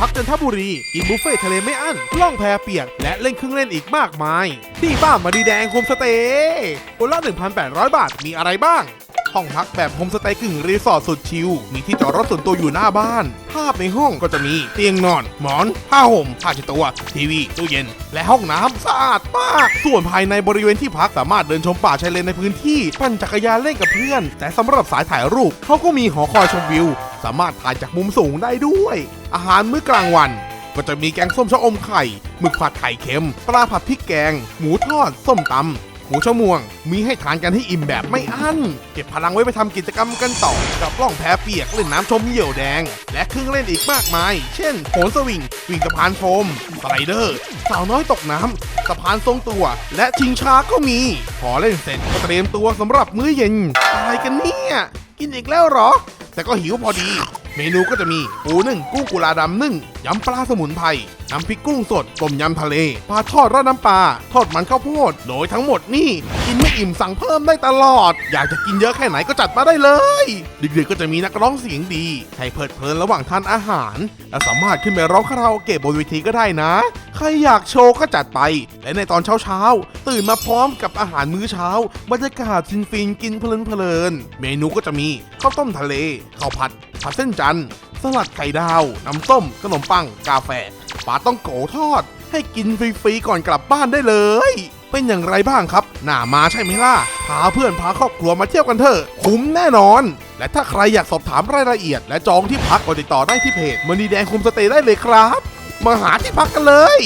พักจันทบุรี กินบุฟเฟ่ต์ทะเลไม่อั้นล่องแพเปียก และเล่นเครื่องเล่นอีกมากมาย ที่บ้านมาดีแดงโฮมสเตย์คนละ 1,800 บาทมีอะไรบ้าง ห้องพักแบบโฮมสเตย์กึ่งรีสอร์ทสุดชิล มีที่จอดรถส่วนตัวอยู่หน้าบ้าน ภาพในห้องก็จะมีเตียงนอน หมอน ผ้าห่มผ้าเช็ดตัว ทีวีตู้เย็น และห้องน้ำสะอาดมาก ส่วนภายในบริเวณที่พักสามารถเดินชมป่าชายเลนในพื้นที่ ปั่นจักรยานเล่นกับเพื่อน แต่สำหรับสายถ่ายรูปเขาก็มีหอคอยชมวิว สามารถถ่ายจากมุมสูงได้ด้วย อาหารมื้อกลางวัน ก็จะมีแกงส้มชะอมไข่หมึกผัดไข่เค็ม ปลาผัดพริกแกง หมูทอด ส้มตำหมูชะมวง มีให้ทานกันให้อิ่มแบบไม่อั้น เก็บพลังไว้ไปทำกิจกรรมกันต่อ กับล่องแพเปียกเล่นน้ำชมเหยี่ยวแดง และเครื่องเล่นอีกมากมาย เช่นโหนสวิง วิ่งสะพานโฟม สไลเดอร์ สาวน้อยตกน้ำสะพานทรงตัว และชิงช้าก็มี พอเล่นเสร็จก็เตรียมตัวสำหรับมื้อเย็นอะไรกันเนี่ย กินอีกแล้วเหรอ แต่ก็หิวพอดี เมนูก็จะมีปูนึ่งกุ้งกุลาดำนึ่งยำปลาสมุนไพรน้ำพริกกุ้งสดต้มยำทะเลปลาทอดราดน้ำปลาทอดมันข้าวโพดโดยทั้งหมดนี่ กินไม่อิ่มสั่งเพิ่มได้ตลอด อยากจะกินเยอะแค่ไหนก็จัดมาได้เลยดึกๆก็จะมีนักร้องเสียงดีให้เพลิดเพลินระหว่างทานอาหาร และสามารถขึ้นไปร้องคาราโอเกะบนเวทีก็ได้นะ ใครอยากโชว์ก็จัดไป และในตอนเช้าๆ ตื่นมาพร้อมกับอาหารมื้อเช้า บรรยากาศฟินฟินๆกินเพลินเพลินๆ เมนูก็จะมีข้าวต้มทะเล ข้าวผัด ผัดเส้นจันทร์ สลัดไข่ดาว น้ำส้ม ขนมปัง กาแฟ ปลาต้องโกทอด ให้กินฟรีๆ ก่อนกลับบ้านได้เลย เป็นอย่างไรบ้างครับน่ามาใช่ไหมล่ะ พาเพื่อนพาครอบครัวมาเที่ยวกันเถอะ คุ้มแน่นอนและถ้าใครอยากสอบถามรายละเอียด และจองที่พักก็ติดต่อได้ที่เพจมณีแดงคุมสเตย์ได้เลยครับ มาหาที่พักกันเลย